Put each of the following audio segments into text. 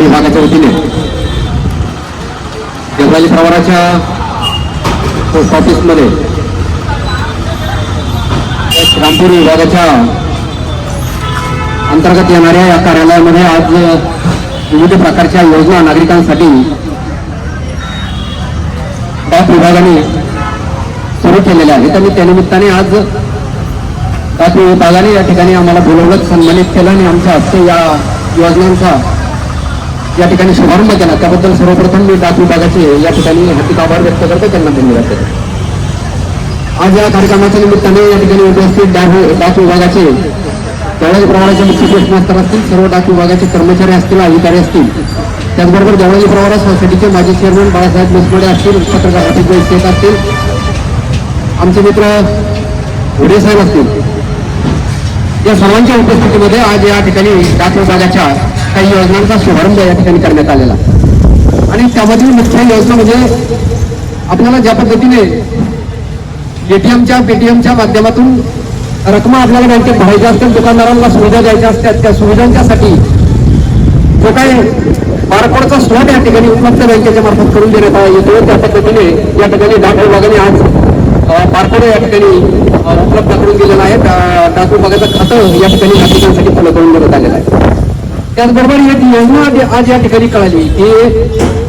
विभागाच्या वतीने देवळाली प्रवाराच्या पोस्ट ऑफिसमध्ये रामपूर विभागाच्या अंतर्गत येणाऱ्या या कार्यालयामध्ये आज विविध प्रकारच्या योजना नागरिकांसाठी डाक विभागाने सुरू केलेल्या आहेत आणि त्यानिमित्ताने आज डाक विभागाने या ठिकाणी आम्हाला बोलवलं सन्मानित केलं आणि आमच्या हस्ते या योजनांचा या ठिकाणी शुभारंभ केला. त्याबद्दल सर्वप्रथम मी डाक विभागाचे या ठिकाणी हार्दिक आभार व्यक्त करतो. त्यांना धन्यवाद देतो. आज या कार्यक्रमाच्या निमित्ताने या ठिकाणी उपस्थित डाक डाक विभागाचे देवळाली प्रवाराचे मुख्य पोस्टमास्तर असतील सर्व डाक विभागाचे कर्मचारी असतील अधिकारी असतील त्याचबरोबर देवळाली प्रवारा सोसायटीचे माजी चेअरमन बाळासाहेब मुसमडे असतील पत्रकार अतिशय शेख असतील आमचे मित्र घोडे साहेब असतील या सर्वांच्या उपस्थितीमध्ये आज या ठिकाणी डाक विभागाच्या काही योजनांचा शुभारंभ या ठिकाणी करण्यात आलेला आणि त्यामधील मुख्य योजना म्हणजे आपल्याला ज्या पद्धतीने एटीएमच्या पेटीएमच्या माध्यमातून रकमा आपल्याला बँकेत भरायच्या असतील दुकानदारांना सुविधा द्यायच्या असतात त्या सुविधांच्यासाठी जो काही बारकोडचा स्लॉट या ठिकाणी उपलब्ध बँकेच्या मार्फत करून देण्यात येतो त्या पद्धतीने या ठिकाणी डाक विभागाने आज बारकोड या ठिकाणी उपलब्ध करून दिलेला आहे. त्या- डाक विभागाचं खातं या ठिकाणी नागरिकांसाठी खुलं करून देण्यात आलेलं आहे. त्याचबरोबर एक योजना आज- या ठिकाणी कळाली की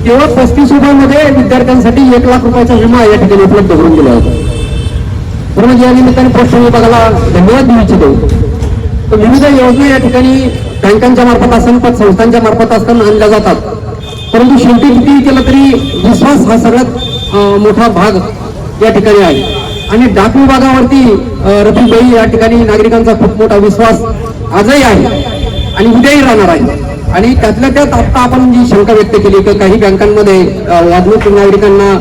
केवळ पस्तीस रुपयामध्ये विद्यार्थ्यांसाठी एक लाख रुपयाचा विमा या ठिकाणी उपलब्ध करून दिला होता. म्हणून या निमित्ताने प्रश्न विभागाला धन्यवाद देऊ इच्छितो. विविध योजना या ठिकाणी बँकांच्या मार्फत असेल संस्थांच्या मार्फत असताना आणल्या जातात. परंतु शेवटी किती केलं तरी विश्वास हा सगळ्यात मोठा भाग या ठिकाणी आहे. आणि डाक विभागावरती रफीबाई या ठिकाणी नागरिकांचा खूप मोठा विश्वास आजही आहे. आणि उद्याही राहणार आहे. आणि त्यातल्या त्यात आता आपण जी शंका व्यक्त केली की काही बँकांमध्ये वाजवूक वागणूक नागरिकांना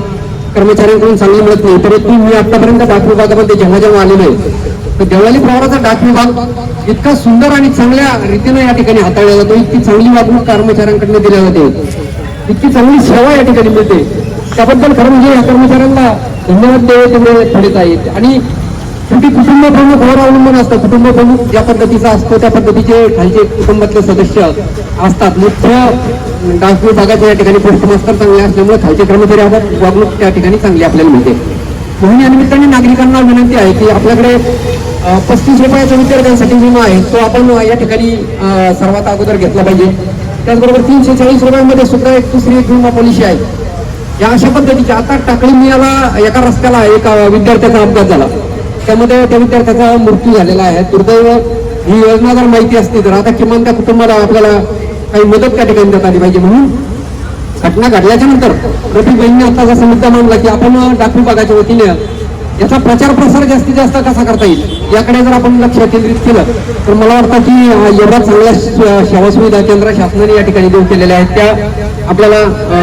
कर्मचाऱ्यांकडून चांगली मिळत नाही परंतु मी आतापर्यंत डाक विभागामध्ये जेव्हा जेव्हा आलेलो आहे तर देवळाली प्रवाराचा डाक विभाग इतका सुंदर आणि चांगल्या रीतीने या ठिकाणी हाताळला जातो. इतकी चांगली वागणूक कर्मचाऱ्यांकडनं दिल्या जाते. इतकी चांगली सेवा या ठिकाणी मिळते. त्याबद्दल खरं म्हणजे या कर्मचाऱ्यांना धन्यवाद द्यावे तेवढे थोडेच आहेत आणि शेवटी कुटुंब प्रमुखावर अवलंबून असतं. कुटुंब प्रमुख ज्या पद्धतीचा असतो त्या पद्धतीचे खालचे कुटुंबातले सदस्य असतात. मुख्य डान्सपूर विभागाच्या या ठिकाणी पोस्ट मास्तर चांगले असल्यामुळे खालचे कर्मचारी आहोत वागणूक त्या ठिकाणी चांगली आपल्याला मिळते. म्हणून या निमित्ताने नागरिकांना विनंती आहे की आपल्याकडे पस्तीस रुपयाचा विद्यार्थ्यांसाठी विमा आहे. तो आपण या ठिकाणी सर्वात अगोदर घेतला पाहिजे. त्याचबरोबर तीनशे चाळीस रुपयांमध्ये सुद्धा एक दुसरी एक विमा पॉलिसी आहे. या अशा पद्धतीची आता टाकळी मिळाला एका रस्त्याला एका विद्यार्थ्याचा अपघात झाला. त्यामध्ये त्या विद्यार्थ्याचा मृत्यू झालेला आहे. दुर्दैव ही योजना जर माहिती असती तर आता किमान त्या कुटुंबाला आपल्याला काही मदत त्या ठिकाणी देता आली पाहिजे. म्हणून घटना घडल्याच्या नंतर रफी बहिणी आता जसा मुद्दा मांडला की आपण डाक विभागाच्या वतीने याचा प्रचार प्रसार जास्तीत जास्त कसा करता येईल याकडे जर आपण लक्ष केंद्रित केलं तर मला वाटतं की एवढ्या चांगल्या सेवा सुविधा केंद्र शासनाने या ठिकाणी देऊ केलेल्या आहेत. त्या आपल्याला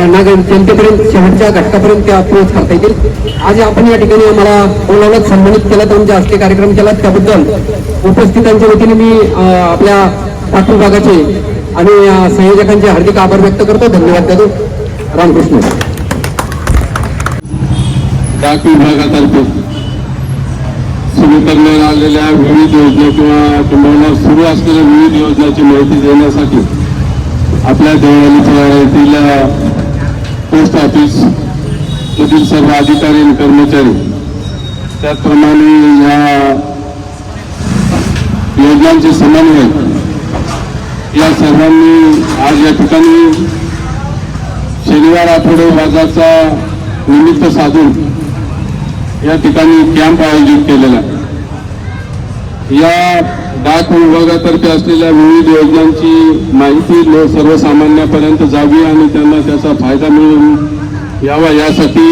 नागरिक जनतेपर्यंत शेवटच्या घटकापर्यंत त्या पोहोच करता येतील. आज आपण या ठिकाणी आम्हाला बोलावलं सन्मानित केलं आमच्या हस्ते कार्यक्रम केला. त्याबद्दल उपस्थितांच्या वतीने मी आपल्या पाठविभागाचे आणि संयोजकांचे हार्दिक आभार व्यक्त करतो. धन्यवाद देतो रामकृष्ण. डाक विभागातर्फे सुरू करण्यात आलेल्या विविध योजना किंवा किंबहुना सुरू असलेल्या विविध योजनांची माहिती देण्यासाठी आपल्या देवळातील पोस्ट ऑफिस मधील सर्व अधिकारी आणि कर्मचारी त्याचप्रमाणे या योजनांचे समन्वय या सर्वांनी आज या ठिकाणी शनिवार आठवडे वाजाचा निमित्त साधून या ठिकाणी कॅम्प आयोजित केलेला आहे. या डाक विभागातर्फे असलेल्या विविध योजनांची माहिती लोक सर्वसामान्यापर्यंत जावी आणि त्यांना त्याचा फायदा मिळून यावा यासाठी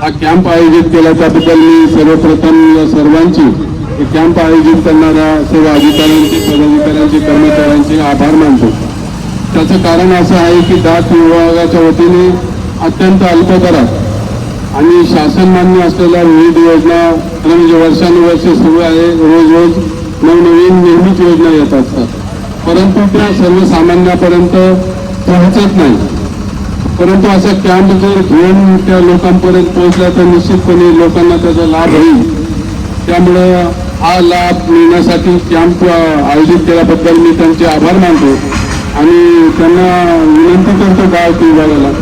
हा कॅम्प आयोजित केला. त्याबद्दल मी सर्वप्रथम या सर्वांची कॅम्प आयोजित करणाऱ्या सर्व अधिकाऱ्यांचे पदाधिकाऱ्यांचे कर्मचाऱ्यांचे आभार मानतो. त्याचं कारण असं आहे की डाक विभागाच्या वतीने अत्यंत अल्प दरात आणि शासन मान्य असलेल्या विविध योजना म्हणजे वर्षानुवर्षे सुरू आहे. रोज रोज नवनवीन नेहमीच योजना येत असतात परंतु त्या सर्वसामान्यापर्यंत पोहोचत नाही. परंतु असा कॅम्प जर घेऊन त्या लोकांपर्यंत पोहोचला तर निश्चितपणे लोकांना त्याचा लाभ होईल. त्यामुळं हा लाभ मिळण्यासाठी कॅम्प आयोजित केल्याबद्दल मी त्यांचे आभार मानतो आणि त्यांना विनंती करतो डाक विभागाला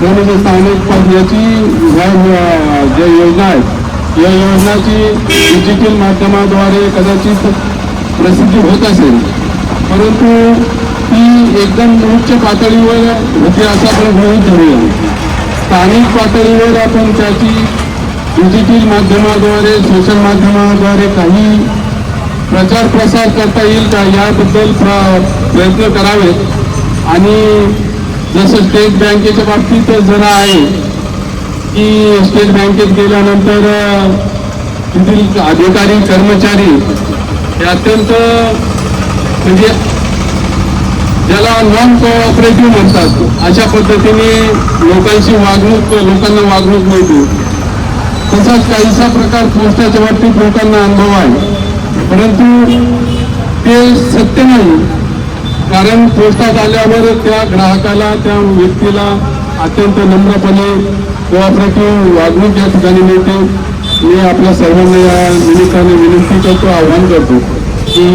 त्यामध्ये जे स्थानिक पद्धतीची ज्या योजना आहेत या योजनाची डिजिटल माध्यमाद्वारे कदाचित प्रसिद्धी होत असेल. परंतु ती एकदम उच्च पातळीवर होती असं आपण गृहित धरूया. स्थानिक पातळीवर आपण त्याची डिजिटल माध्यमाद्वारे सोशल माध्यमाद्वारे काही प्रचार प्रसार करता येईल का याबद्दल प्रयत्न करावेत. आणि जसं स्टेट बँकेच्या बाबतीत जरा आहे की स्टेट बँकेत गेल्यानंतर तेथील अधिकारी कर्मचारी हे अत्यंत म्हणजे ज्याला नॉन कोऑपरेटिव्ह म्हणतात अशा पद्धतीने लोकांची वागणूक लोकांना वागणूक मिळते. तसाच काहीसा प्रकार पोस्टाच्या बाबतीत लोकांना अनुभव आहे. परंतु ते सत्य नाही. कारण पोस्टात आल्यावर त्या ग्राहकाला त्या व्यक्तीला अत्यंत नम्रपणे कोऑपरेटिव्ह वागणूक या ठिकाणी मिळते मी आपल्या सर्वांना या निमित्ताने विनंती करतो आव्हान करतो की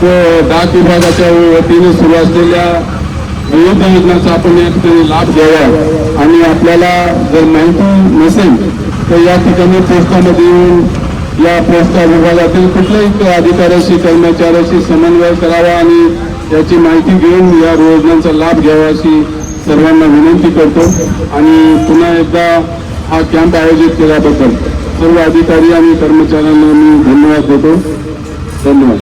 तो डाक विभागाच्या वतीने सुरू असलेल्या विविध योजनांचा आपण या ठिकाणी लाभ घ्यावा. आणि आपल्याला जर माहिती नसेल तर या ठिकाणी पोस्टामध्ये येऊन या पोस्टा विभागातील कुठल्याही अधिकाऱ्याशी कर्मचाऱ्याशी समन्वय करावा आणि याची माहिती घेऊन या योजनांचा लाभ घ्यावा अशी सर्वांना विनंती करतो आणि पुन्हा एकदा हा कॅम्प आयोजित केल्याबद्दल सर्व अधिकारी आणि कर्मचाऱ्यांना मी धन्यवाद देतो. धन्यवाद.